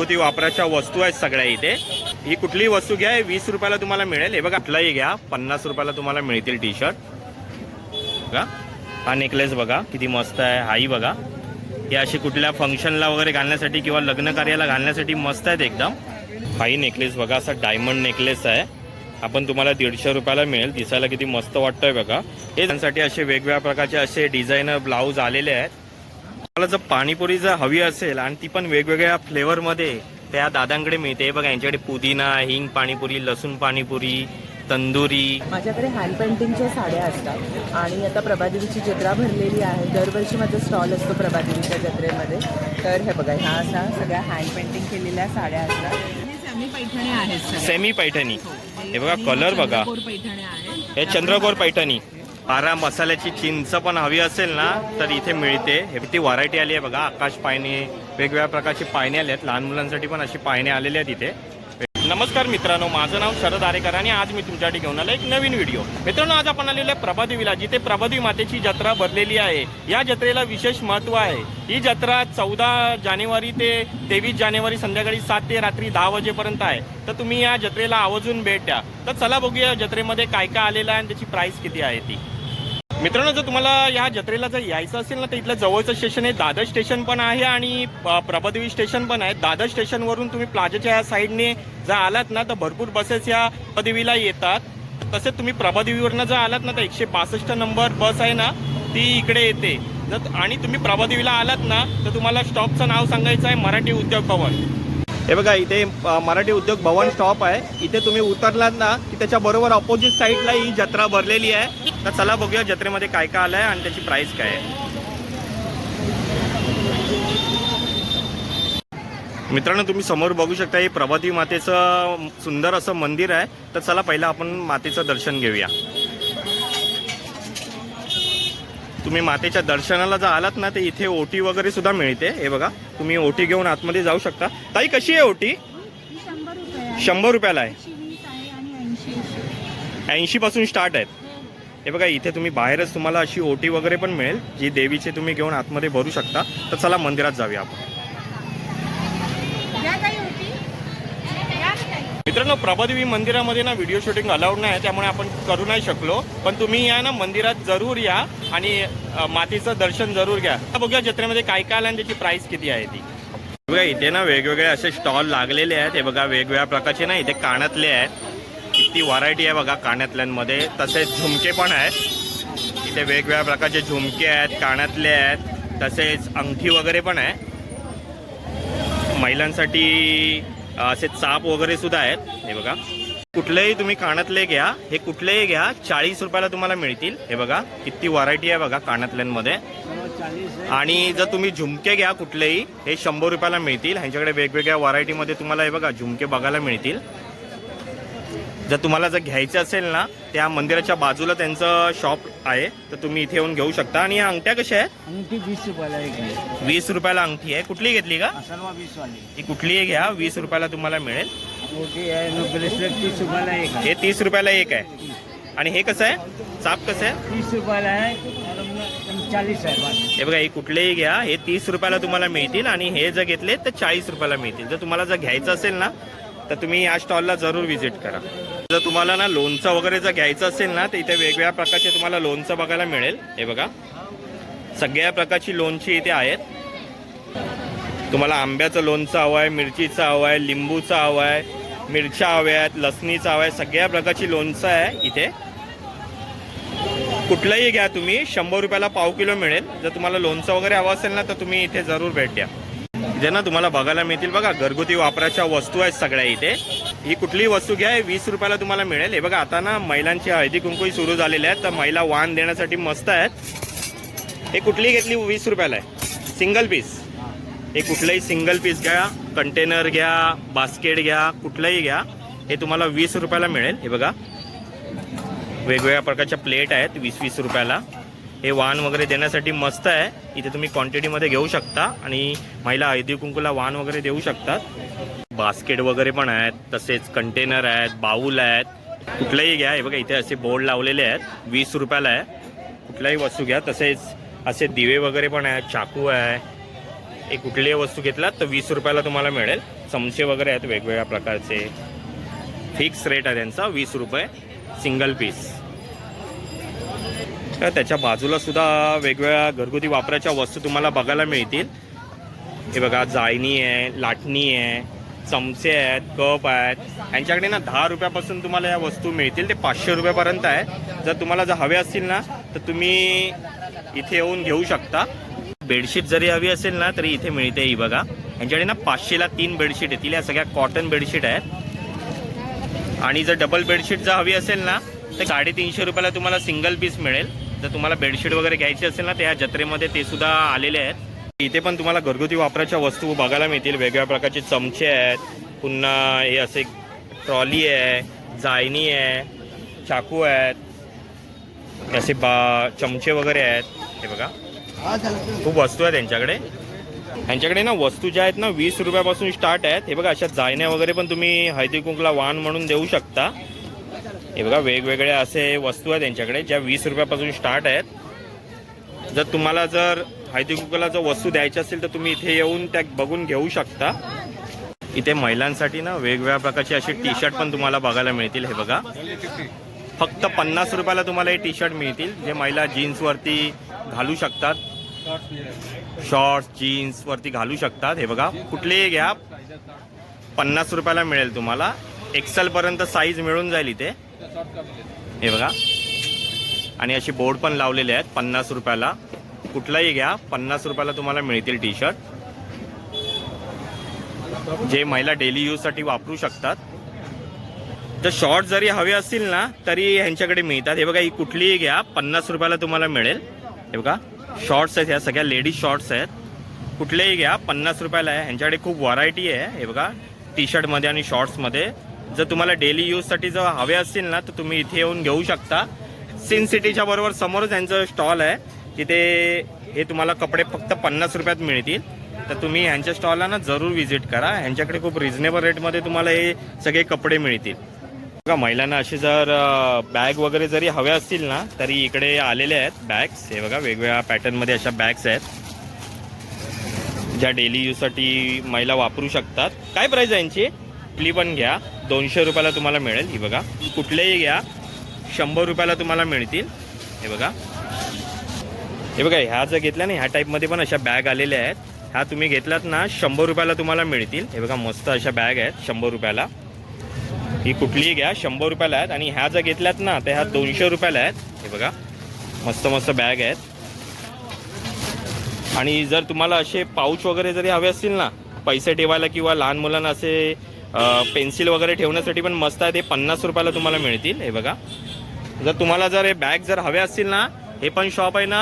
घरगुती वापराच्या वस्तू आहेत सगळ्या इथे. ही कुठलीही वस्तू घ्या वीस रुपयाला तुम्हाला मिळेल. हे बघा कुठलाही घ्या. पन्नास रुपयाला तुम्हाला मिळतील टी शर्ट बघा. हा नेकलेस बघा किती मस्त आहे. हाही बघा. हे अशी कुठल्या फंक्शनला वगैरे घालण्यासाठी किंवा लग्न कार्याला घालण्यासाठी मस्त आहेत एकदम. हाही नेकलेस बघा असा डायमंड नेकलेस आहे. आपण तुम्हाला दीडशे रुपयाला मिळेल. दिसायला किती मस्त वाटतंय बघा. हे त्यांसाठी असे वेगवेगळ्या प्रकारचे असे डिझायनर ब्लाऊज आलेले आहेत. मला जर पाणीपुरी जर हवी असेल आणि ती पण वेगवेगळ्या फ्लेवरमध्ये त्या दादांकडे मिळते. बघा यांच्याकडे पुदिना हिंग पाणीपुरी लसूण पाणीपुरी तंदुरी. माझ्याकडे हँड पेंटिंगच्या साड्या असतात. आणि आता प्रभादेवीची जत्रा भरलेली आहे. दरवर्षी माझा स्टॉल असतो प्रभादेवीच्या जत्रेमध्ये. तर हे बघा ह्या अशा सगळ्या हँड पेंटिंग केलेल्या साड्या असतात. हे सेमी पैठणी आहेत सगळ्या. सेमी पैठणी हो. हे बघा आणि कलर बघा. चंद्रकोर पैठणी आहेत हे चंद्रकोर पैठणी. आरा मसाल्याची चिंच पण हवी असेल ना तर इथे मिळते. हे ती व्हरायटी आली आहे बघा. आकाश पायने वेगवेगळ्या प्रकारची पायने आले आहेत. लहान मुलांसाठी पण अशी पायने आलेली आहेत इथे. नमस्कार मित्रांनो माझं नाव शरद आरेकर आणि आज मी तुमच्यासाठी घेऊन आलो एक नवीन व्हिडिओ मित्रांनो आज आपण आलेलो आहे प्रभादेवीला जिथे प्रभादेवी मातेची जत्रा भरलेली आहे. या जत्रेला विशेष महत्त्व आहे. ही जत्रा चौदा जानेवारी ते तेवीस जानेवारी संध्याकाळी सात ते रात्री दहा वाजेपर्यंत आहे. तर तुम्ही या जत्रेला आवर्जून भेट द्या. तर चला बघूया जत्रेमध्ये काय काय आलेलं आहे आणि त्याची प्राईस किती आहे ती. मित्रांनो जर तुम्हाला या जत्रेला जर यायचं असेल ना तर इथलं जवळचं स्टेशन आहे. दादर स्टेशन पण आहे आणि प्रभादेवी स्टेशन पण आहे. दादर स्टेशनवरून तुम्ही प्लाझाच्या या साईडने जर आलात ना तर भरपूर बसेस या प्रभादेवीला येतात. तसेच तुम्ही प्रभादेवीवरनं जर आलात ना तर एकशे बासष्ट नंबर बस आहे ना ती इकडे येते. जर आणि तुम्ही प्रभादेवीला आलात ना तर तुम्हाला स्टॉपचं नाव सांगायचं आहे मराठी उद्योग भवन. हे बघा इथे मराठी उद्योग भवन स्टॉप आहे. इथे तुम्ही उतरलात ना की त्याच्या बरोबर ऑपोजिट साईडला ही जत्रा भरलेली आहे. तर चला बघूया जत्रेमध्ये काय काय आलंय आणि त्याची प्राईस काय आहे. मित्रांनो तुम्ही समोर बघू शकता हे प्रभाती मातेचं सुंदर असं मंदिर आहे. तर चला पहिलं आपण मातेचं दर्शन घेऊया. तुम्ही मातेच्या दर्शनाला जर आलात ना तर इथे ओटी वगैरे सुद्धा मिळते. हे बघा तुम्ही ओटी घेऊन आतमध्ये जाऊ शकता. ताई कशी आहे ओटी? शंभर रुपयाला आहे. ऐंशी पासून स्टार्ट आहेत. हे बघा इथे तुम्ही बाहेरच तुम्हाला अशी ओटी वगैरे पण मिळेल जी देवीची तुम्ही घेऊन आतमध्ये भरू शकता. तर चला मंदिरात जाऊया आपण. मित्रांनो प्रभादेवी मंदिरामध्ये ना व्हिडिओ शूटिंग अलाउड नाही त्यामुळे आपण करू नाही शकलो. पण तुम्ही या ना मंदिरात जरूर या आणि मातीचं दर्शन जरूर घ्या. बघूया जत्रेमध्ये काय काय आलं आणि त्याची प्राइस किती आहे ती. बघा इथे ना वेगवेगळे असे स्टॉल लागलेले आहेत. हे बघा वेगवेगळ्या प्रकारचे ना इथे कानातले आहेत. किती व्हरायटी आहे बघा कानातल्यांमध्ये. तसेच झुमके पण आहेत. इथे वेगवेगळ्या प्रकारचे झुमके आहेत कानातले आहेत. तसेच अंगठी वगैरे पण आहे. महिलांसाठी असे चाप वगैरे सुद्धा आहेत. हे बघा. कुठलेही तुम्ही कानातले घ्या हे कुठलेही घ्या चाळीस रुपयाला तुम्हाला मिळतील. हे बघा किती व्हरायटी आहे बघा कानातल्यांमध्ये. आणि जर तुम्ही झुमके घ्या कुठलेही हे शंभर रुपयाला मिळतील. ह्यांच्याकडे वेगवेगळ्या व्हरायटीमध्ये तुम्हाला हे बघा झुमके बघायला मिळतील. जर तुम्हाला जर घ्यायचं असेल ना त्या मंदिराच्या बाजूला त्यांचं शॉप आहे तर तुम्ही इथे येऊन घेऊ शकता. आणि या अंगठ्या कशा आहेत? अंगठी वीस रुपयाला एक आहे. वीस रुपयाला अंगठी आहे. कुठली घेतली का? सर्व वीस वाली ही कुठलीही घ्या. वीस रुपयाला तुम्हाला मिळेल. मोठी आहे नो ब्रेसलेट तीस रुपयाला एक आहे. हे तीस रुपयाला एक आहे. आणि हे कसं आहे? चाप कसं आहे? तीस रुपयाला आहे बस हे बघा हे कुठलेही घ्या. हे तीस रुपयाला तुम्हाला मिळतील आणि हे जर घेतले तर चाळीस रुपयाला मिळतील. जर तुम्हाला जर घ्यायचं असेल ना तर तुम्ही या स्टॉलला जरूर व्हिजिट करा. जर तुम्हाला ना लोणचं वगैरे जर घ्यायचं असेल ना तर इथे वेगवेगळ्या प्रकारचे तुम्हाला लोणचं बघायला मिळेल. हे बघा. सगळ्या प्रकारची लोणची इथे आहेत. तुम्हाला आंब्याचं लोणचं हवं आहे मिरचीचं हवं आहे लिंबूचं हवं आहे मिरच्या हव्या आहेत लसणीचं हवं आहे सगळ्या प्रकारची लोणचं आहे इथे. कुठलंही घ्या तुम्ही. शंभर रुपयाला पाव किलो मिळेल. जर तुम्हाला लोणचं वगैरे हवं असेल ना तर तुम्ही इथे जरूर भेट द्या. जे ना तुम्हाला बघायला मिळतील बघा घरगुती वापराच्या वस्तू आहेत सगळ्या इथे. ही कुठलीही वस्तू घ्या वीस रुपयाला तुम्हाला मिळेल. हे बघा आता ना महिलांची हळदी कुंकूही सुरू झालेले आहेत तर महिला वाण देण्यासाठी मस्त आहेत. हे कुठली घेतली? वीस रुपयाला आहे. सिंगल पीस हे कुठलंही सिंगल पीस घ्या कंटेनर घ्या बास्केट घ्या कुठलंही घ्या. हे तुम्हाला वीस रुपयाला मिळेल. हे बघा. वेगवेगळ्या प्रकारच्या प्लेट आहेत वीस वीस रुपयाला. हे वाहन वगैरे देण्यासाठी मस्त आहे. इथे तुम्ही क्वांटिटीमध्ये घेऊ शकता आणि महिला हळदी कुंकूला वाण वगैरे देऊ शकतात. बास्केट वगैरे पण आहेत तसेच कंटेनर आहेत बाऊल आहेत. कुठलंही घ्या हे बघा इथे असे बोर्ड लावलेले आहेत. वीस रुपयाला आहे. कुठल्याही वस्तू घ्या तसेच असे दिवे वगैरे पण आहेत चाकू आहे. एक कुठलीही वस्तू घेतलात तर वीस रुपयाला तुम्हाला मिळेल. चमचे वगैरे आहेत वेगवेगळ्या प्रकारचे. फिक्स रेट आहे त्यांचा वीस रुपये सिंगल पीस. तर त्याच्या बाजूला सुद्धा वेगवेगळ्या घरगुती वापराच्या वस्तू तुम्हाला बघायला मिळतील. हे बघा जायनी आहे लाटणी आहे. चमचे आहेत कप आहेत. यांच्याकडे ना दहा रुपयापासून तुम्हाला या वस्तू मिळतील. ते पाचशे रुपयापर्यंत आहे. जर तुम्हाला जर हवे असतील ना तर तुम्ही इथे येऊन घेऊ शकता. बेडशीट जरी हवी असेल ना तरी इथे मिळते ही बघा. यांच्याकडे ना पाचशेला तीन बेडशीट येतील. या सगळ्या कॉटन बेडशीट आहेत. आणि जर डबल बेडशीट जर हवी असेल ना तर साडेतीनशे रुपयाला तुम्हाला सिंगल पीस मिळेल. जर तुम्हाला बेडशीट वगैरे घ्यायची असेल ना तर या जत्रेमध्ये ते सुद्धा आलेले आहेत. इथे पण तुम्हाला घरगुती वापराच्या वस्तू बघायला मिळतील. वेगवेगळ्या प्रकारचे चमचे आहेत. पुन्हा हे असे ट्रॉली आहे जायनी आहे चाकू आहेत. असे बा चमचे वगैरे आहेत. हे बघा. खूप वस्तू आहेत त्यांच्याकडे यांच्याकडे ना वस्तू ज्या आहेत ना वीस रुपयापासून स्टार्ट आहेत. हे बघा अशा जायण्या वगैरे पण तुम्ही हळदी कुंकला वाण म्हणून देऊ शकता. हे बघा वेगवेगळ्या असे वस्तू आहेत त्यांच्याकडे ज्या वीस रुपयापासून स्टार्ट आहेत. जर तुम्हाला जर हळदी जर वस्तू द्यायची असेल तर तुम्ही इथे येऊन त्या बघून घेऊ शकता. इथे महिलांसाठी ना वेगवेगळ्या प्रकारचे असे टी शर्ट पण तुम्हाला बघायला मिळतील हे बघा. फक्त पन्नास रुपयाला तुम्हाला हे टी शर्ट मिळतील जे महिला जीन्सवरती घालू शकतात. शॉर्ट्स जीन्सवरती घालू शकतात हे बघा. कुठलेही घ्या. पन्नास रुपयाला मिळेल तुम्हाला. एक्सलपर्यंत साईज मिळून जाईल इथे. हे बघा. आणि अशी बोर्ड पण लावलेले आहेत पन्नास रुपयाला. कुठलाही घ्या. पन्नास रुपयाला तुम्हाला मिळतील टी शर्ट जे महिला डेली यूजसाठी वापरू शकतात. तर शॉर्ट जरी हवे असतील ना तरी ह्यांच्याकडे मिळतात. हे बघा ही कुठलीही घ्या. पन्नास रुपयाला तुम्हाला मिळेल. हे बघा शॉर्ट्स आहेत ह्या सगळ्या लेडीज शॉर्ट्स आहेत. कुठलेही घ्या. पन्नास रुपयाला आहे. ह्यांच्याकडे खूप व्हरायटी आहे. हे बघा टी शर्टमध्ये आणि शॉर्ट्समध्ये जर तुम्हाला डेली यूजसाठी जर हवे असतील ना तर तुम्ही इथे येऊन घेऊ शकता. सिन सिटीच्या बरोबर समोरच यांचं स्टॉल आहे. तिथे हे तुम्हाला कपडे फक्त पन्नास रुपयात मिळतील. तर तुम्ही ह्यांच्या स्टॉलला ना जरूर व्हिजिट करा. ह्यांच्याकडे खूप रिझनेबल रेटमध्ये तुम्हाला हे सगळे कपडे मिळतील. बघा महिलांना असे जर बॅग वगैरे जरी हव्या असतील ना तरी इकडे आलेले आहेत बॅग्स हे बघा वेगवेगळ्या पॅटर्नमध्ये अशा बॅग्स आहेत. ज्या डेली यूजसाठी महिला वापरू शकतात. काय प्राईज आहे यांची? कुठली पण घ्या. दोनशे रुपयाला तुम्हाला मिळेल. ही बघा कुठलेही घ्या. शंभर रुपयाला तुम्हाला मिळतील. हे बघा. हे बघा ह्या जर घेतल्या ना ह्या टाईपमध्ये पण अशा बॅग आलेल्या आहेत. ह्या तुम्ही घेतल्यात ना शंभर रुपयाला तुम्हाला मिळतील. हे बघा मस्त अशा बॅग आहेत शंभर रुपयाला. ही कुठलीही घ्या शंभर रुपयाला आहेत. आणि ह्या जर घेतल्यात ना तर ह्या दोनशे रुपयाला आहेत. हे बघा मस्त मस्त बॅग आहेत. आणि जर तुम्हाला असे पाऊच वगैरे जरी हवे असतील ना पैसे ठेवायला किंवा लहान मुलांना असे पेन्सिल वगैरे ठेवण्यासाठी पण मस्त आहेत ते पन्नास रुपयाला तुम्हाला मिळतील. हे बघा. जर तुम्हाला जर हे बॅग जर हवे असतील ना हे पण शॉप आहे ना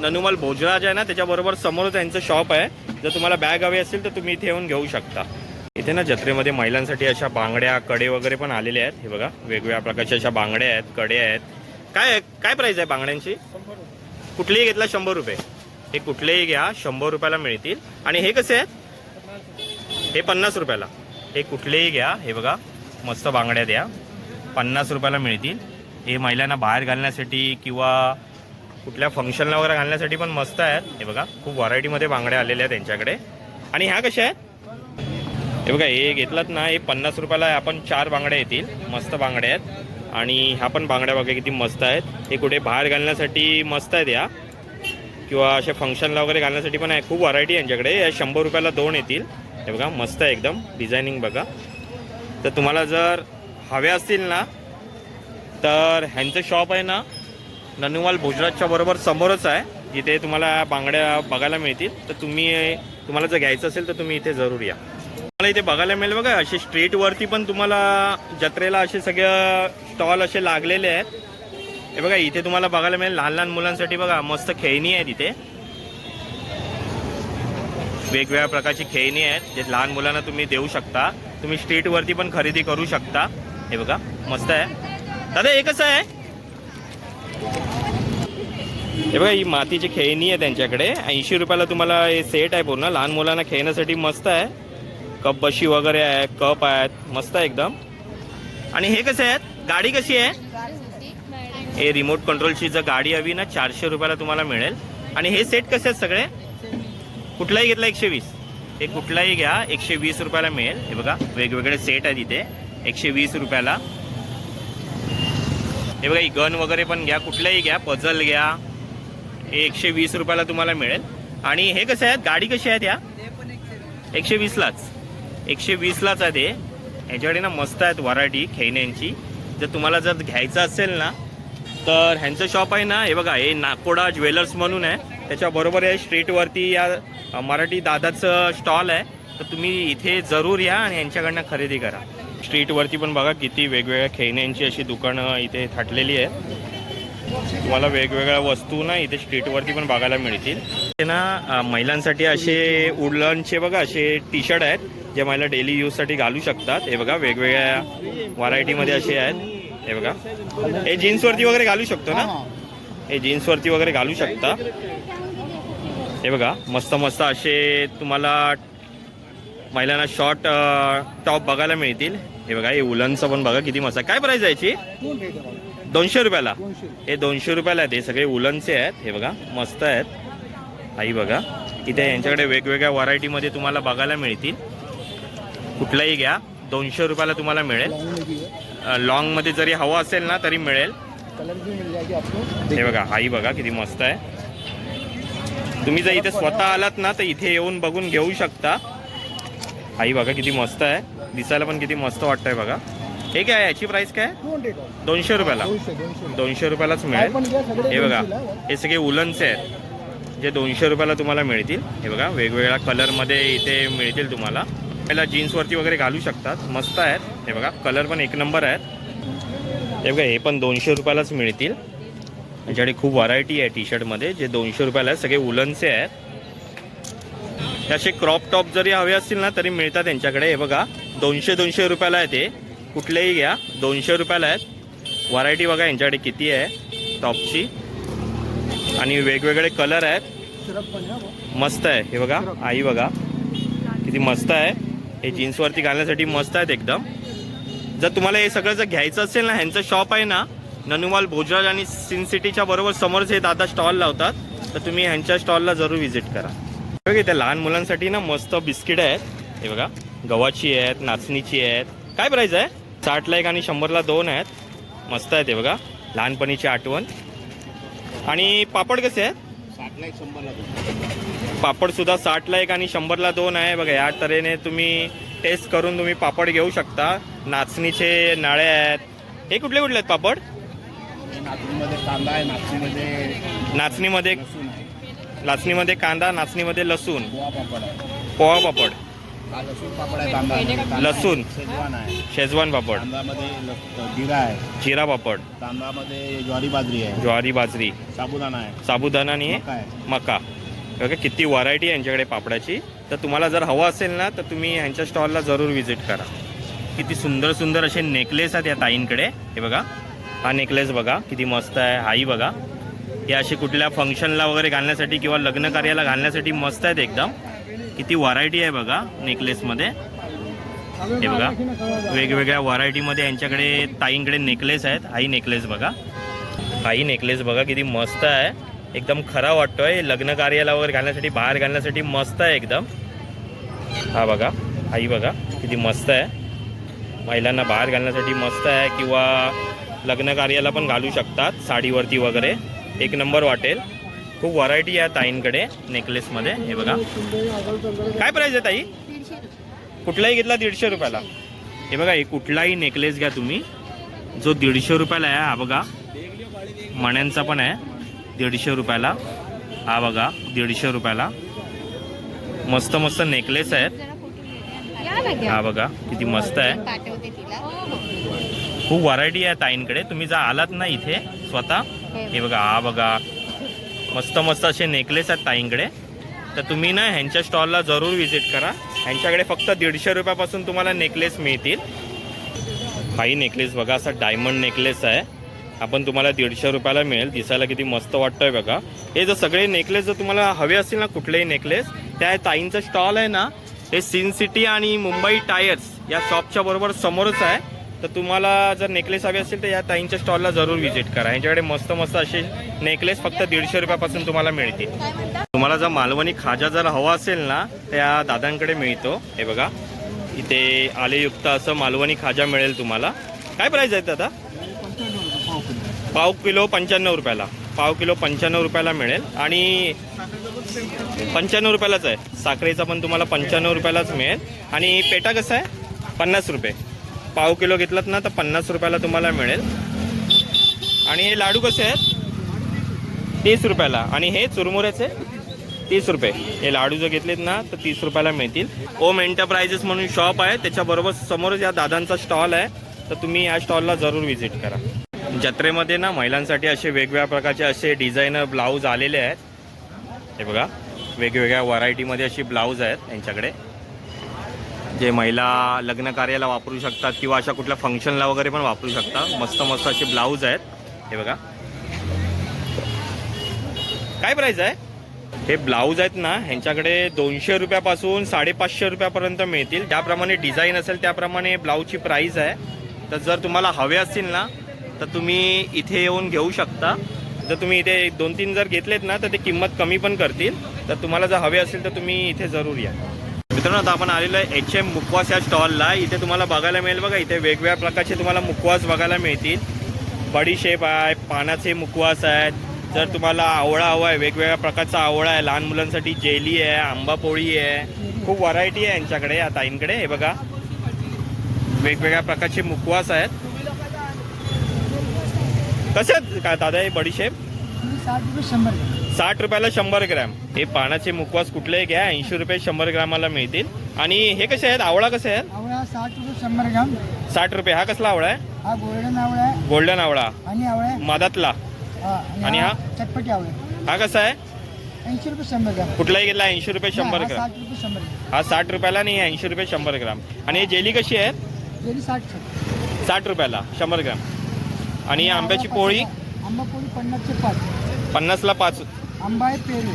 ननुमल भोजराज आहे ना त्याच्याबरोबर समोरच त्यांचं शॉप आहे. जर तुम्हाला बॅग हवी असेल तर तुम्ही इथे येऊन घेऊ शकता. इथे ना जत्रेमध्ये महिलांसाठी अशा बांगड्या कडे वगैरे पण आलेले आहेत. हे बघा वेगवेगळ्या प्रकारच्या अशा बांगड्या आहेत कडे आहेत. काय काय प्राईस आहे बांगड्यांची? कुठलेही घेतला शंभर रुपये. हे कुठलेही घ्या शंभर रुपयाला मिळतील. आणि हे कसे आहेत? हे पन्नास रुपयाला. हे कुठलेही घ्या हे बघा मस्त बांगड्या द्या. पन्नास रुपयाला मिळतील. हे महिलांना बाहेर घालण्यासाठी किंवा कुठल्या फंक्शनला वगैरे घालण्यासाठी पण मस्त आहेत. हे बघा खूप व्हरायटीमध्ये बांगड्या आलेल्या आहेत त्यांच्याकडे. आणि ह्या कशा आहेत? हे बघा हे घेतलात ना हे पन्नास रुपयाला आपण चार बांगड्या येतील. मस्त बांगड्या आहेत. आणि ह्या पण बांगड्या बघा किती मस्त आहेत. हे कुठे बाहेर घालण्यासाठी मस्त आहेत या. किंवा अशा फंक्शनला वगैरे घालण्यासाठी पण आहे. खूप व्हरायटी यांच्याकडे. या शंभर रुपयाला दोन येतील. हे बघा मस्त आहे एकदम. डिझायनिंग बघा. तर तुम्हाला जर हव्या असतील ना तर ह्यांचं शॉप आहे ना ननुवाल भोजराजच्या बरोबर समोरच आहे. जिथे तुम्हाला बांगड्या बघायला मिळतील. तर तुम्ही तुम्हाला जर घ्यायचं असेल तर तुम्ही इथे जरूर या. तुम्हाला इथे बघायला मिळेल बघा असे स्ट्रीटवरती पण तुम्हाला जत्रेला असे सगळं स्टॉल असे लागलेले आहेत. हे बघा इथे तुम्हाला बघायला मिळेल लहान लहान मुलांसाठी बघा मस्त खेळणी आहे इथे. वेगवेगळ्या प्रकारची खेळणी आहेत जे लहान मुलांना तुम्ही देऊ शकता. तुम्ही स्ट्रीटवरती पण खरेदी करू शकता. हे बघा मस्त आहे. दादा हे कसं आहे. हे बघा ही मातीची खेळणी आहे त्यांच्याकडे. ऐंशी रुपयाला तुम्हाला हे सेट आहे पूर्ण. लहान मुलांना खेळण्यासाठी मस्त आहे. कप बशी वगैरे आहे कप आहेत. मस्त आहे एकदम. आणि हे कसे आहेत गाडी कशी आहे? हे रिमोट कंट्रोलची जर गाडी हवी ना चारशे रुपयाला तुम्हाला मिळेल. आणि हे सेट कसे आहेत सगळे? कुठलाही घेतला एकशे वीस. हे कुठलाही घ्या एकशे वीस रुपयाला मिळेल. हे बघा वेगवेगळे सेट आहेत इथे. एकशे वीस रुपयाला. हे बघा ही गन वगैरे पण घ्या कुठलंही घ्या पझल घ्या. हे एकशे वीस रुपयाला तुम्हाला मिळेल. आणि हे कसं आहेत? गाडी कशी आहेत या? एकशे वीसलाच एकशे वीसलाच आहे ते ह्याच्याकडे ना मस्त आहेत व्हरायटी खेळण्यांची. जर तुम्हाला जर घ्यायचं असेल ना तर ह्यांचं शॉप आहे ना हे बघा हे नाकोडा ज्वेलर्स म्हणून आहे. त्याच्याबरोबर या स्ट्रीटवरती या मराठी दादाचं स्टॉल आहे. तर तुम्ही इथे जरूर या आणि यांच्याकडनं खरेदी करा. स्ट्रीटवरती पण बघा किती वेगवेगळ्या खेळण्यांची अशी दुकानं इथे थाटलेली आहेत. तुम्हाला वेगवेगळ्या वस्तू ना इथे स्ट्रीटवरती पण बघायला मिळतील. ते ना महिलांसाठी असे उडलनचे बघा असे टी शर्ट आहेत जे महिला डेली यूजसाठी घालू शकतात. हे बघा वेगवेगळ्या व्हरायटीमध्ये असे आहेत. हे बघा. हे जीन्सवरती वगैरे घालू शकतो ना? हे जीन्सवरती वगैरे घालू शकता. हे बघा मस्त मस्त असे तुम्हाला महिलांना शॉर्ट टॉप बघायला मिळतील. हे बघा हे उलनचं पण बघा किती मस्त आहे. काय प्राईस आहे याची? दोनशे रुपयाला. हे दोनशे रुपयाला आहेत. हे सगळे उलनचे आहेत. हे बघा मस्त आहेत. आई बघा. इथे यांच्याकडे वेगवेगळ्या व्हरायटीमध्ये तुम्हाला बघायला मिळतील. कुठलाही घ्या. दोनशे रुपयाला तुम्हाला मिळेल. लॉंगमध्ये जरी हवं असेल ना तरी मिळेल. हे बघा आई बघा किती मस्त आहे. तुम्ही जर इथे स्वतः आलात ना तर इथे येऊन बघून घेऊ शकता. आई बघा किती मस्त आहे. दिसायला पण किती मस्त वाटतंय बघा. हे काय आहे? याची प्राइस काय? दोनशे रुपयाला. दोनशे रुपयालाच मिळेल. हे बघा. हे सगळे उलनचे आहेत. जे दोनशे रुपयाला तुम्हाला मिळतील. हे बघा वेगवेगळ्या कलरमध्ये इथे मिळतील तुम्हाला. पहिला जीन्सवरती वगैरे घालू शकतात. मस्त आहेत. हे बघा कलर पण एक नंबर आहेत. हे बघा हे पण दोनशे रुपयालाच मिळतील. याच्याकडे खूप व्हरायटी आहे टी शर्टमध्ये जे दोनशे रुपयाला आहेत सगळे उलनचे आहेत. हे असे क्रॉप टॉप जरी हवे असतील ना तरी मिळतात त्यांच्याकडे हे बघा दोनशे दोनशे रुपयाला आहे ते. कुठलेही घ्या दोनशे रुपयाला आहेत. व्हरायटी बघा यांच्याकडे किती आहे टॉपची आणि वेगवेगळे कलर आहेत. मस्त आहे हे बघा आई बघा. किती मस्त आहे. हे जीन्सवरती घालण्यासाठी मस्त आहेत एकदम. जर तुम्हाला हे सगळं जर घ्यायचं असेल ना ह्यांचं शॉप आहे ना ननुमाल भोजराज आणि सिन सिटीच्या बरोबर समोरच हे दादा स्टॉल लावतात. तर तुम्ही ह्यांच्या स्टॉलला जरूर व्हिजिट करा. बघा इथे लहान मुलांसाठी ना मस्त बिस्किट आहेत. हे बघा गव्हाची आहेत नाचणीची आहेत. काय प्राईस आहे? साठला एक आणि शंभरला दोन आहेत. मस्त आहेत हे बघा लहानपणीची आठवण. आणि पापड कसे आहेत? पापड सुद्धा साठला एक आणि शंभरला दोन आहे. बघा या तऱ्हेने तुम्ही टेस्ट करून तुम्ही पापड घेऊ शकता. नाचणीचे नाळे आहेत. हे कुठले कुठले आहेत पापड? नाचणीमध्ये कांदा आहे नाचणीमध्ये नाचणीमध्ये नाचणीमध्ये कांदा नाचणीमध्ये लसूण. पोहा पापड आहे. पोहा पापड. हा लसूण पापड आहे कांदा कांदा लसूण. शेजवान आहे. शेजवान पापड. कांदामध्ये जिरा आहे. जिरा पापड. तांदळामध्ये ज्वारी बाजरी आहे. ज्वारी बाजरी. साबुदाणा आहे. साबुदाणा आणि मका आहे. मका. बघा किती व्हरायटी आहे यांच्याकडे पापडाची? तर तुम्हाला जर हवं असेल ना तर तुम्ही ह्यांच्या स्टॉलला जरूर व्हिजिट करा. किती सुंदर सुंदर असे नेकलेस आहेत या ताईंकडे. हे बघा. हा नेकलेस बघा किती मस्त आहे. हाही बघा. हे असे कुठल्या फंक्शनला वगैरे घालण्यासाठी किंवा लग्न कार्याला घालण्यासाठी मस्त आहेत एकदम. किती व्हरायटी आहे बघा नेकलेसमध्ये हे बघा वेगवेगळ्या व्हरायटीमध्ये यांच्याकडे ताईंकडे नेकलेस आहेत. आई नेकलेस बघा. आई नेकलेस बघा किती मस्त आहे. एकदम खरा वाटतोय. लग्न कार्याला वगैरे घालण्यासाठी बाहेर घालण्यासाठी मस्त आहे एकदम. हा बघा आई बघा किती मस्त आहे. महिलांना बाहेर घालण्यासाठी मस्त आहे किंवा लग्न कार्याला पण घालू शकतात साडीवरती वगैरे. एक नंबर वाटेल. खूप व्हरायटी आहे ताईंकडे नेकलेसमध्ये हे बघा. काय प्राईस आहे ताई? कुठलाही घेतला दीडशे रुपयाला. हे बघा हे कुठलाही नेकलेस घ्या तुम्ही. जो दीडशे रुपयाला आहे हा बघा. मण्यांचा पण आहे. दीडशे रुपयाला. हा बघा दीडशे रुपयाला. मस्त मस्त नेकलेस आहेत. हा बघा किती मस्त आहे. खूप व्हरायटी आहे ताईंकडे. तुम्ही जर आलात ना इथे स्वतः हे बघा हा बघा. मस्त मस्त असे नेकलेस आहेत ताईंकडे. तर तुम्ही ना ह्यांच्या स्टॉलला जरूर व्हिजिट करा. ह्यांच्याकडे फक्त दीडशे रुपयापासून तुम्हाला नेकलेस मिळतील. हाही नेकलेस बघा असा डायमंड नेकलेस आहे. आपण तुम्हाला दीडशे रुपयाला मिळेल. दिसायला किती मस्त वाटतंय बघा. हे जर सगळे नेकलेस जर तुम्हाला हवे असतील ना कुठलेही नेकलेस त्या ताईंचं स्टॉल आहे ना. हे सिन सिटी आणि मुंबई टायर्स या शॉपच्या बरोबर समोरच आहे. तर तुम्हाला जर नेकलेस हवे असेल तर या ताईंच्या स्टॉलला जरूर व्हिजिट करा. यांच्याकडे मस्त मस्त असे नेकलेस फक्त दीडशे रुपयापासून तुम्हाला मिळतील. तुम्हाला जर मालवणी खाजा जर हवा असेल ना तर या दादांकडे मिळतो. हे बघा. इथे आलेयुक्त असं मालवणी खाजा मिळेल तुम्हाला. काय प्राईज आहे दादा? पाव किलो पंच्याण्णव रुपयाला. पाव किलो पंच्याण्णव रुपयाला मिळेल. आणि पंच्याण्णव रुपयालाच आहे. साखरेचा पण तुम्हाला पंच्याण्णव रुपयालाच मिळेल. आणि पेटा कसं आहे? पन्नास रुपये. पाव किलो घेतलात ना तर पन्नास रुपयाला तुम्हाला मिळेल. आणि हे लाडू कसे आहेत? तीस रुपयाला. आणि हे चुरमुऱ्याचे तीस रुपये. हे लाडू जर घेतलेत ना तर तीस रुपयाला मिळतील. ओम एंटरप्राइजेस म्हणून शॉप आहे. त्याच्याबरोबर समोरच या दादांचा स्टॉल आहे. तर तुम्ही या स्टॉलला जरूर व्हिजिट करा. जत्रेमध्ये ना महिलांसाठी असे वेगवेगळ्या प्रकारचे असे डिझायनर ब्लाऊज आलेले आहेत. हे बघा वेगवेगळ्या व्हरायटीमध्ये अशी ब्लाऊज आहेत यांच्याकडे. जे महिला लग्न कार्याला वापरू शकतात किंवा अशा कुठल्या फंक्शनला वगैरे पण वापरू शकतात. मस्त मस्त असे ब्लाऊज आहेत. हे बघा. काय प्राईस आहे? हे ब्लाऊज आहेत ना ह्यांच्याकडे दोनशे रुपयापासून साडेपाचशे रुपयापर्यंत मिळतील. त्याप्रमाणे डिझाईन असेल त्याप्रमाणे ब्लाऊजची प्राईस आहे. तर जर तुम्हाला हवे असतील ना तर तुम्ही इथे येऊन घेऊ शकता. जर तुम्ही इथे एक दोन तीन जर घेतलेत ना तर ते किंमत कमी पण करतील. तर तुम्हाला जर हवे असेल तर तुम्ही इथे जरूर या. मित्रांनो आता आपण आलेलो आहे एच एम मुखवास या स्टॉलला इथे तुम्हाला बघायला मिळेल बघा इथे वेगवेगळ्या प्रकारचे तुम्हाला मुखवास बघायला मिळतील. बडीशेप आहे पानाचे मुखवास आहेत. जर तुम्हाला आवळा हवा आहे वेगवेगळ्या प्रकारचा आवळा आहे. लहान मुलांसाठी जेली आहे आंबा पोळी आहे. खूप व्हरायटी आहे यांच्याकडे या ताईंकडे. हे बघा. वेगवेगळ्या प्रकारचे मुखवास आहेत. कसे आहेत? का दादा हे बडीशेप साठ रुपये शंभर साठ रुपयाला शंभर ग्रॅम. हे पानाचे मुखवास कुठलेही घ्या ऐंशी रुपये शंभर ग्रॅमाला मिळतील. आणि हे कसे आहेत? आवळा कसे आहेत? आवळा साठ रुपये शंभर ग्राम. साठ रुपये. हा कसला आवळा आहे? हा गोल्डन आवळा आहे. गोल्डन आवळा. आणि आवळा आहे. मधातला हा, आणि हा? चटपटी आवळा आहे. हा कसा आहे? ऐंशी रुपये शंभर ग्राम. कुठलाही गेला ऐंशी रुपये शंभर हा, ग्राम. साठ रुपये शंभर ग्राम. हा साठ रुपयाला आणि ऐंशी रुपये शंभर ग्राम. आणि हे जेली कशी आहे गेली साठ रुपये. साठ रुपयाला शंभर ग्राम. आणि आंब्याची पोळी? आंबा पोळी पन्नासचे पाच. पन्नासला पाच. आंबा आहे पेरू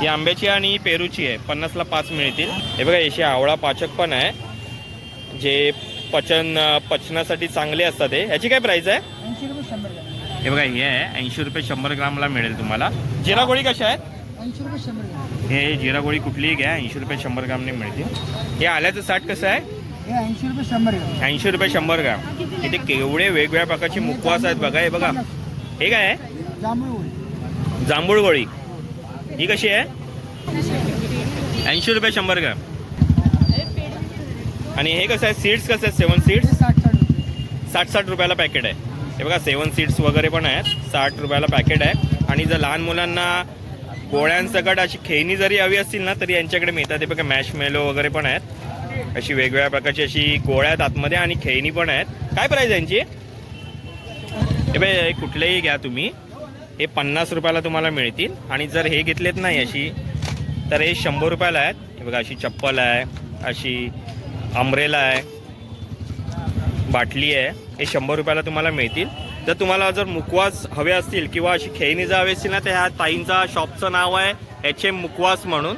ही आंब्याची आणि पेरूची आहे. पन्नासला पाच मिळतील. हे बघा याशी आवळा पाचक पण आहे. जे पचन पचनासाठी चांगले असतात हे. ह्याची काय प्राईस आहे? ऐंशी रुपये शंभर ग्राम. हे बघा हे आहे. ऐंशी रुपये शंभर ग्रामला मिळेल तुम्हाला. जिरा गोळी कशा आहेत? ऐंशी रुपये शंभर ग्राम. हे जिरा गोळी कुठलीही घ्या. ऐंशी रुपये शंभर ग्रामने मिळतील. हे आल्याचं साठ कसं आहे? हे ऐंशी रुपये शंभर ग्राम. ऐंशी रुपये शंभर ग्राम. इथे केवढे वेगवेगळ्या प्रकारचे मुखवास आहेत बघा. हे बघा. हे काय आहे? जांभूळ. जांभूळ गोळी ही कशी आहे? ऐंशी रुपये शंभर ग्रॅम. आणि हे कसं आहे? सीड्स कसं आहे सेवन सीड्स साठ साठ रुपयाला पॅकेट आहे. हे बघा सेवन सीड्स वगैरे पण आहेत. साठ रुपयाला पॅकेट आहे. आणि जर लहान मुलांना गोळ्यांसकट अशी खेळणी जरी हवी असतील ना तरी यांच्याकडे मिळतात. हे बघा मॅश मेलो वगैरे पण आहेत. अशी वेगवेगळ्या प्रकारची अशी गोळ्या आहेत आतमध्ये आणि खेळणी पण आहेत. काय प्राईस यांची? हे बाई हे कुठलेही घ्या तुम्ही. हे पन्नास रुपयाला तुम्हाला मिळतील. आणि जर हे घेतलेत नाही अशी तर हे शंभर रुपयाला आहेत. हे बघा अशी चप्पल आहे अशी अम्ब्रेला आहे बाटली आहे. हे शंभर रुपयाला तुम्हाला मिळतील. जर तुम्हाला जर मुखवास हवे असतील किंवा अशी खेळणी जर हवी असतील ना तर ह्या ताईंचा शॉपचं नाव आहे एच एम मुखवास म्हणून.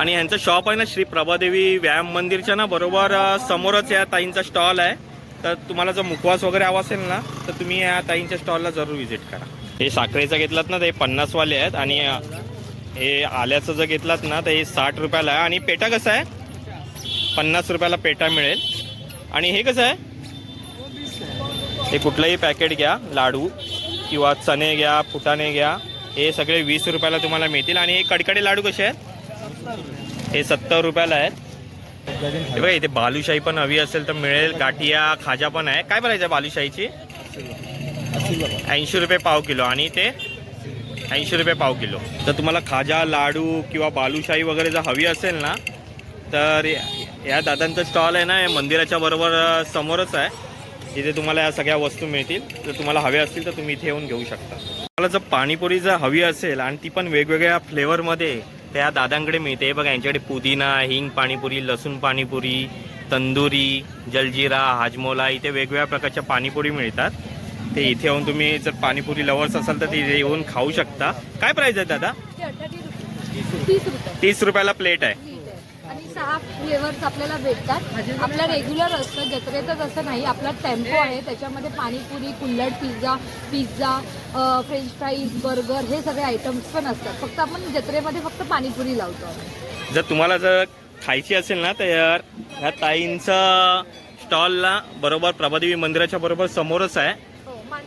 आणि ह्यांचं शॉप आहे ना श्री प्रभादेवी व्यायाम मंदिरच्या ना बरोबर समोरच या ताईंचा स्टॉल आहे. तर तुम्हाला जर मुखवास वगैरे हवा असेल ना तर तुम्ही या ताईंच्या स्टॉलला जरूर व्हिजिट करा. हे साखरेचं घेतलात ना ते पन्नासवाले आहेत आणि हे आल्याचं जर घेतलात ना तर हे साठ रुपयाला आहे. आणि पेटा कसं आहे? पन्नास रुपयाला पेटा मिळेल. आणि हे कसं आहे? हे कुठलंही पॅकेट घ्या लाडू किंवा चणे घ्या फुटाणे घ्या हे सगळे वीस रुपयाला तुम्हाला मिळतील. आणि हे कडकडे लाडू कसे आहेत? हे सत्तर रुपयाला आहेत. बघा इथे बालुशाही पण हवी असेल तर मिळेल. गाठिया खाजा पण आहे. काय भरायचं आहे बालुशाहीची? ऐंशी रुपये पाव किलो आणि ते ऐंशी रुपये पाव किलो. तर तुम्हाला खाजा लाडू किंवा बालुशाही वगैरे जर हवी असेल ना तर या दादांचं स्टॉल आहे ना या मंदिराच्या बरोबर समोरच आहे. इथे तुम्हाला या सगळ्या वस्तू मिळतील. जर तुम्हाला हवे असतील तर तुम्ही इथे येऊन घेऊ शकता. तुम्हाला जर पाणीपुरी जर हवी असेल आणि ती पण वेगवेगळ्या फ्लेवरमध्ये त्या दादांकडे मिळते. हे बघा यांच्याकडे पुदिना हिंग पाणीपुरी लसूण पाणीपुरी तंदुरी जलजिरा हाजमोला इथे वेगवेगळ्या प्रकारच्या पाणीपुरी मिळतात. ते इथे येऊन तुम्ही जर पाणीपुरी लवर्स असाल तर तिथे येऊन खाऊ शकता. काय प्राईस आहे दादा? तीस रुपये तीस रुपयाला प्लेट आहे. आणि सहा फ्लेवर्स आपल्याला भेटतात. आपला रेग्युलर असतं जत्रेतच असं नाही. आपला टेम्पो आहे. त्याच्यामध्ये panipuri kulhad pizza pizza French fries burger हे सगळे आयटम्स पण असतात. फक्त आपण जत्रेमध्ये फक्त पाणीपुरी लावतो. जर तुम्हाला जर खायची असेल ना तर ह्या ताईंचं स्टॉलला बरोबर प्रभादेवी मंदिराच्या बरोबर समोरच आहे.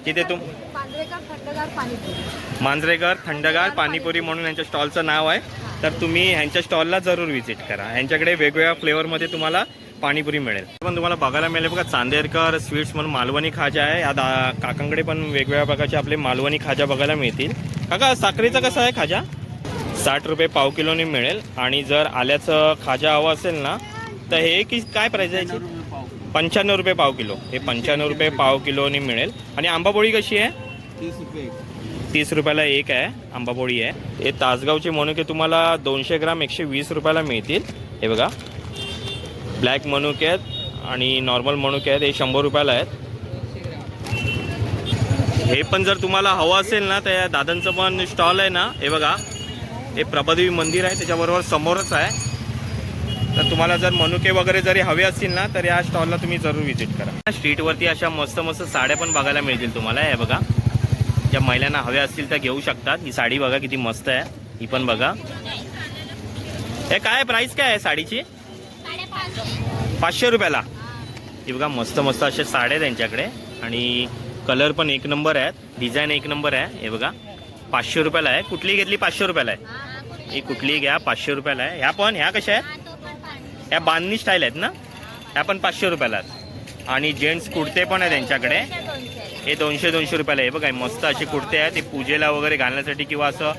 तिथे तुम- मांजरेकर थंडगार पाणीपुरी म्हणून यांच्या स्टॉलचं नाव आहे. तर तुम्ही ह्यांच्या स्टॉलला जरूर व्हिजिट करा. ह्यांच्याकडे वेगवेगळ्या फ्लेवरमध्ये तुम्हाला पाणीपुरी मिळेल. पण तुम्हाला बघायला मिळेल. बघा चांदेरकर स्वीट्स म्हणून मालवणी खाजा आहे. या दा काकांकडे पण वेगवेगळ्या प्रकारचे आपले मालवणी खाजा बघायला मिळतील. काका साखरेचा कसा आहे खाजा? साठ रुपये पाव किलोनी मिळेल. आणि जर आल्याचं खाजा हवं असेल ना तर हे की काय प्राईज आहे पंच्याण्णव रुपये पाव किलो. हे पंच्याण्णव रुपये पाव किलोनी मिळेल. आणि आंबापोळी कशी आहे? तीस रुपये तीस रुपयाला एक आहे. आंबापोळी आहे. हे तासगावचे मनुके तुम्हाला दोनशे ग्राम एकशे वीस रुपयाला मिळतील. हे बघा. ब्लॅक मनुके आहेत आणि नॉर्मल मनुके आहेत. हे शंभर रुपयाला आहेत. हे पण जर तुम्हाला हवं असेल ना तर या दादांचं पण स्टॉल आहे ना. हे बघा. हे प्रभादेवी मंदिर आहे. त्याच्याबरोबर समोरच आहे. तर तुम्हाला जर मनुके वगैरे जरी हवे असतील ना तर या स्टॉलला तुम्ही जरूर व्हिजिट करा. स्ट्रीटवरती अशा मस्त मस्त साड्या पण बघायला मिळतील तुम्हाला हे बघा. ज्या महिलांना हव्या असतील त्या घेऊ शकतात. ही साडी बघा किती मस्त आहे. ही पण बघा. हे काय प्राईस काय आहे साडीची? पाचशे रुपयाला. ही बघा मस्त मस्त अशा साड्या आहेत त्यांच्याकडे आणि कलर पण एक नंबर आहेत. डिझाईन एक नंबर आहे. हे बघा. पाचशे रुपयाला आहे. कुठली घेतली? पाचशे रुपयाला आहे. ही कुठली घ्या? पाचशे रुपयाला आहे. ह्या पण? ह्या कशा आहेत? या बांधणी स्टाईल आहेत ना? ह्या पण पाचशे रुपयाला आहेत. आणि जेंट्स कुर्ते पण आहे त्यांच्याकडे. हे दोनशे दोनशे रुपयाला आहे. बघा मस्त असे कुर्ते आहेत. ते पूजेला वगैरे घालण्यासाठी किंवा असं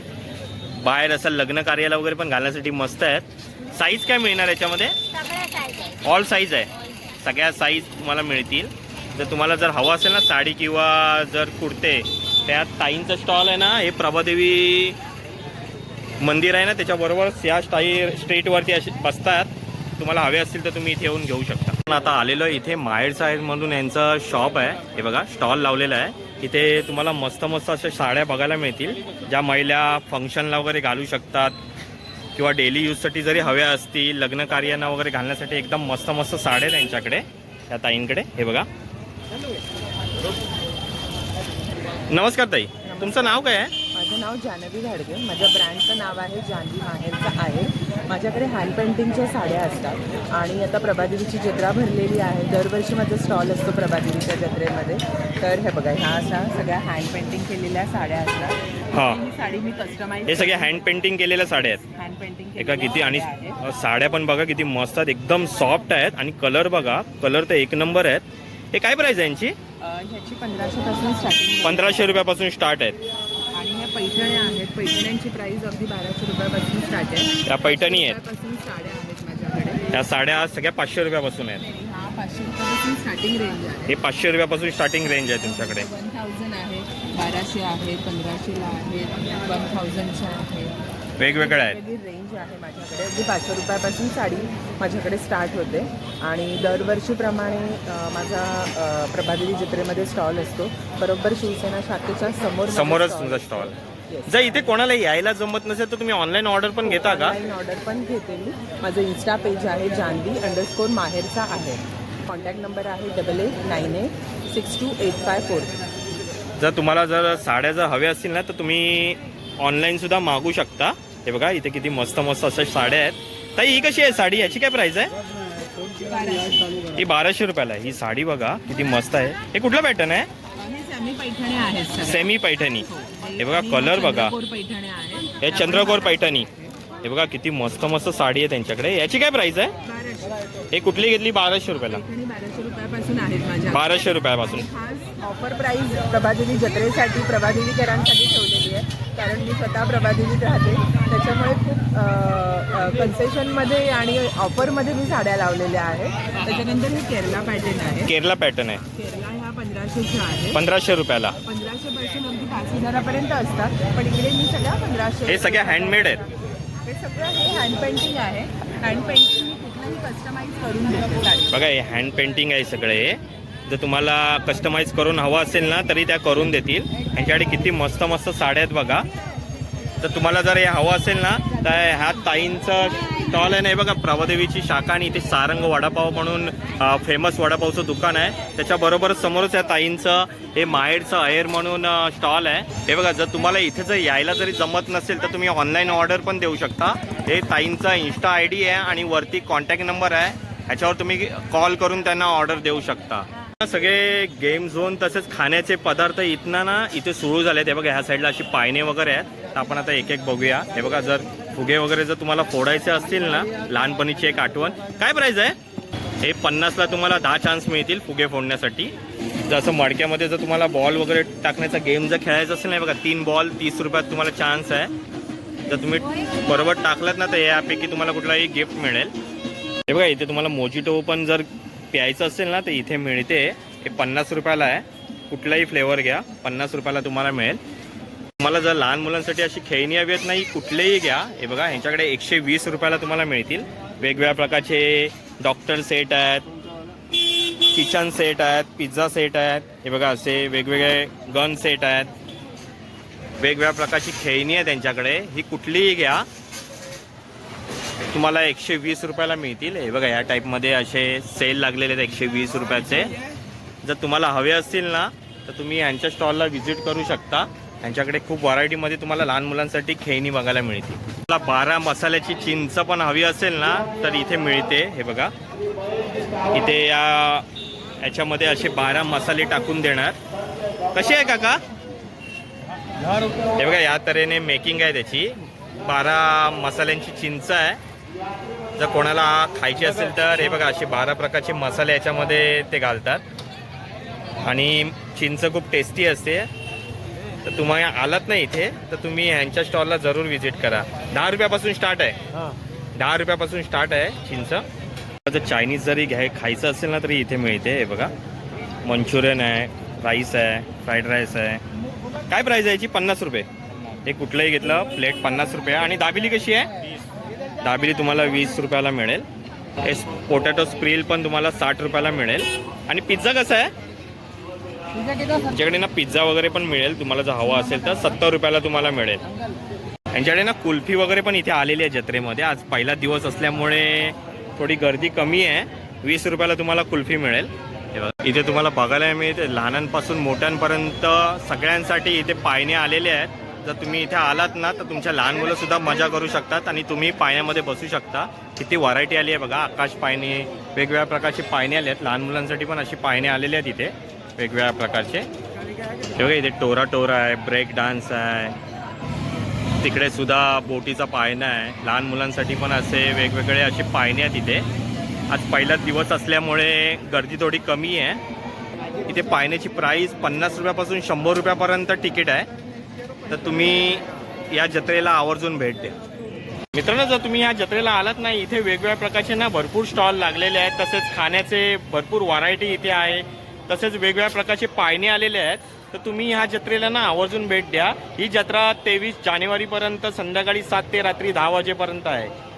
बाहेर असं लग्न कार्याला वगैरे पण घालण्यासाठी मस्त आहेत. साईज काय मिळणार याच्यामध्ये? ऑल साईज आहे. सगळ्या साईज तुम्हाला मिळतील. जर तुम्हाला जर हवं असेल ना साडी किंवा जर कुर्ते त्या ताईंचं स्टॉल आहे ना हे प्रभादेवी मंदिर आहे ना त्याच्याबरोबर या स्टाई स्ट्रीटवरती असे बसतात. तुम्हाला हवे असतील तर तुम्ही इथे येऊन घेऊ शकता. पण आता आलेलो इथे माहेर साहेब म्हणून यांचं शॉप आहे. हे बघा स्टॉल लावलेला आहे. इथे तुम्हाला मस्त मस्त अशा साड्या बघायला मिळतील. ज्या महिला फंक्शनला वगैरे घालू शकतात. किंवा डेली यूजसाठी जरी हव्या असतील लग्न कार्यांना वगैरे घालण्यासाठी एकदम मस्त मस्त साड्या आहेत त्यांच्याकडे त्या ताईंकडे. हे बघा. नमस्कार ताई. तुमचं नाव काय आहे? माझं नाव जानवी घाडगे. माझ्या ब्रँडचं नाव आहे जानवी माहेरचं आहे. माझ्याकडे हँड पेंटिंगच्या साड्या असतात. आणि आता प्रभादेवीची जत्रा भरलेली आहे. दरवर्षी माझा स्टॉल असतो प्रभादेवीच्या जत्रेमध्ये. तर हे बघा ह्या अशा सगळ्या हँड पेंटिंग केलेल्या साड्या असतात. हा. ही साडी मी कस्टमाइज हे सगळे हँड पेंटिंग केलेल्या साड्या आहेत. हँड पेंटिंग एका किती आणि साड्या पण बघा किती मस्त आहेत. एकदम सॉफ्ट आहेत. आणि कलर बघा कलर तर एक नंबर आहेत. हे काय प्राइस आहे यांची? ह्याची पंधराशे पासून स्टार्टिंग पंधराशे रुपयापासून स्टार्ट आहेत. पैठण्या आहेत. पैठण्यांची प्राइस अगदी बाराशे रुपयापासून स्टार्ट आहे. त्या पैठणी आहेत. रुपयापासून साड्या आहेत माझ्याकडे. त्या साड्या सगळ्या पाचशे रुपयापासून आहेत. हा पाचशे रुपयापासून स्टार्टिंग रेंज आहे. हे पाचशे रुपयापासून स्टार्टिंग रेंज आहे तुमच्याकडे. वन थाउजंड आहे बाराशे आहे पंधराशेला आहेत वन थाउजंडच्या आहे. वेगवेगळ्या आहेत. वेगळी रेंज आहे माझ्याकडे. अगदी पाचशे रुपयापासून साडी माझ्याकडे स्टार्ट होते. आणि दरवर्षीप्रमाणे अ, माझा अ, प्रभादेवी जत्रेमध्ये स्टॉल असतो. बरोबर शिवसेना शाखेच्या समोर समोरच तुमचा. स्टॉल. जर इथे कोणाला यायला जमत नसेल तर तुम्ही ऑनलाईन ऑर्डर पण घेता का? ऑनलाईन ऑर्डर पण घेते मी माझं इन्स्टा पेज आहे जानवी अंडरस्कोर माहेरचा आहे. कॉन्टॅक्ट नंबर आहे double eight nine eight six two eight five four जर तुम्हाला जर साड्या जर हव्या असतील ना तर तुम्ही ऑनलाईन सुद्धा मागू शकता. हे बघा इथे किती मस्त मस्त अशा साड्या आहेत. ताई ही कशी आहे साडी? याची काय प्राइस आहे? ही बाराशे रुपयाला आहे. ही साडी बघा किती मस्त आहे. हे कुठलं पॅटर्न आहे? सेमी पैठणे हो. हे बघा कलर बघा. हे चंद्रकोर पैठणी. हे बघा किती मस्त मस्त साडी आहे त्यांच्याकडे. याची काय प्राइस आहे? हे कुठली घेतली? बाराशे रुपयाला. बाराशे रुपयापासून ऑफर प्राईस प्रभादेवी जत्रेसाठी प्रभादेवीकरांसाठी कारण मी स्वतः प्रभादेवीत राहते. त्याच्यामुळे खूप कन्सेशनमध्ये आणि ऑफरमध्ये मी साड्या लावलेल्या आहेत. त्याच्यानंतर हे केरला पॅटर्न आहे. केरला पॅटर्न आहे. केरला ह्या आहे. पंधराशे रुपयाला. पंधराशे पासून अगदी पाच हजारापर्यंत असतात. पण इकडे मी सगळ्या पंधराशे हे सगळे हँडमेड आहेत. हे सगळं हे हँड पेंटिंग आहे. हँड पेंटिंग मी कुठलंही कस्टमाइज करून देते बघा हे हँड पेंटिंग आहे सगळे. जर तुम्हाला कस्टमाइज करून हवं असेल ना तरी त्या करून देतील. यांच्याकडे किती मस्त मस्त साड्या आहेत बघा. तर तुम्हाला जर हे हवं असेल ना तर ह्या ताईंचं स्टॉल आहे ना बघा प्रभादेवीची शाखा आणि इथे सारंग वडापाव म्हणून फेमस वडापावचं दुकान आहे. त्याच्याबरोबरच समोरच या ताईंचं हे माहेरचं अहेर म्हणून स्टॉल आहे. हे बघा जर तुम्हाला इथे जर यायला जरी जमत नसेल तर तुम्ही ऑनलाईन ऑर्डर पण देऊ शकता. हे ताईंचा इन्स्टा आय डी आहे आणि वरती कॉन्टॅक्ट नंबर आहे. ह्याच्यावर तुम्ही कॉल करून त्यांना ऑर्डर देऊ शकता. सगळे गेम झोन तसेच खाण्याचे पदार्थ इथनं ना इथे सुरू झाले हे बघा ह्या साईडला अशी पायने वगैरे आहेत. तर आपण आता एक एक बघूया. हे बघा जर फुगे वगैरे जर तुम्हाला फोडायचे असतील ना लहानपणीची एक आठवण. काय प्राईज आहे? हे पन्नासला तुम्हाला दहा चान्स मिळतील फुगे फोडण्यासाठी. जसं मडक्यामध्ये जर तुम्हाला बॉल वगैरे टाकण्याचा गेम जर खेळायचा असेल ना बघा तीन बॉल तीस रुपयात तुम्हाला चान्स आहे. जर तुम्ही बरोबर टाकलात ना तर यापैकी तुम्हाला कुठलाही गिफ्ट मिळेल. हे बघा इथे तुम्हाला मोजिटो पण जर प्यायचं असेल ना तर इथे मिळते. हे पन्नास रुपयाला आहे. कुठलाही फ्लेवर घ्या. पन्नास रुपयाला तुम्हाला मिळेल. तुम्हाला जर लहान मुलांसाठी अशी खेळणी हवी आहेत नाही कुठलेही घ्या. हे बघा ह्यांच्याकडे एकशे वीस रुपयाला तुम्हाला मिळतील. वेगवेगळ्या प्रकारचे डॉक्टर सेट आहेत किचन सेट आहेत पिझ्झा सेट आहेत. हे बघा असे वेगवेगळे गन सेट आहेत. वेगवेगळ्या प्रकारची खेळणी आहे त्यांच्याकडे. ही कुठलीही घ्या. तुम्हाला एकशे वीस रुपयाला मिळतील. हे बघा या टाईपमध्ये असे सेल लागलेले आहेत एकशे वीस रुपयाचे. जर तुम्हाला हवे असतील ना तर तुम्ही यांच्या स्टॉलला व्हिजिट करू शकता. यांच्याकडे खूप व्हरायटीमध्ये तुम्हाला लहान मुलांसाठी खेळणी बघायला मिळतील. तुम्हाला बारा मसाल्याची चिंच पण हवी असेल ना तर इथे मिळते. हे बघा. इथे या याच्यामध्ये असे बारा मसाले टाकून देणार. कसे आहे काका? हे बघा या तऱ्हेने मेकिंग आहे त्याची. बारा मसाल्यांची चिंच आहे. जर कोणाला खायची असेल तर हे बघा असे बारा प्रकारचे मसाले याच्यामध्ये ते घालतात. आणि चिंच खूप टेस्टी असते. तर तुम्ही आलात ना इथे तर तुम्ही ह्यांच्या स्टॉलला जरूर व्हिजिट करा. दहा रुपयापासून स्टार्ट आहे. दहा रुपयापासून स्टार्ट आहे चिंच. जर चायनीज जरी घ्याय खायचं असेल ना तरी इथे मिळते हे बघा. मंचुरियन आहे राईस आहे फ्राईड राईस आहे. काय प्राईस आहे याची? पन्नास रुपये. हे कुठलंही घेतलं प्लेट पन्नास रुपये. आणि दाबिली कशी आहे? दाबिली तुम्हाला वीस रुपयाला मिळेल. हे पोटॅटो स्प्रिल पण तुम्हाला साठ रुपयाला मिळेल. आणि पिझ्झा कसा आहे? यांच्याकडे ना पिझ्झा वगैरे पण मिळेल तुम्हाला जर हवा असेल तर सत्तर रुपयाला तुम्हाला मिळेल. यांच्याकडे ना कुल्फी वगैरे पण इथे आलेली आहे जत्रेमध्ये. आज पहिला दिवस असल्यामुळे थोडी गर्दी कमी आहे. वीस रुपयाला तुम्हाला कुल्फी मिळेल. इथे तुम्हाला बघायला मिळते लहानांपासून मोठ्यांपर्यंत सगळ्यांसाठी इथे पायने आलेले आहेत. जर तुम्ही इथे आलात ना तर तुमच्या लहान मुलंसुद्धा मजा करू शकतात आणि तुम्ही पाण्यामध्ये बसू शकता. किती व्हरायटी आली आहे बघा आकाश पायने वेगवेगळ्या प्रकारची पायने आले आहेत. लहान मुलांसाठी पण अशी पायने आलेली आहेत इथे वेगवेगळ्या प्रकारचे. बघा इथे टोरा टोरा आहे ब्रेक डान्स आहे. तिकडे सुद्धा बोटीचा पायना आहे. लहान मुलांसाठी पण असे वेगवेगळे असे पायने आहेत इथे. आज पहिलाच दिवस असल्यामुळे गर्दी थोडी कमी आहे. इथे पायण्याची प्राईस पन्नास रुपयापासून शंभर रुपयापर्यंत तिकीट आहे. तर तुम्ही या जत्रेला आवर्जून भेट द्या. मित्रांनो जर तुम्ही या जत्रेला आलात नाही इथे वेगवेगळ्या प्रकारचे ना भरपूर स्टॉल लागलेले आहेत तसेच खाण्याचे भरपूर व्हरायटी इथे आहे तसेच वेगवेगळ्या प्रकारचे पायने आलेले आहेत तर तुम्ही ह्या जत्रेला ना आवर्जून भेट द्या. ही जत्रा तेवीस जानेवारीपर्यंत संध्याकाळी सात ते रात्री दहा वाजेपर्यंत आहे.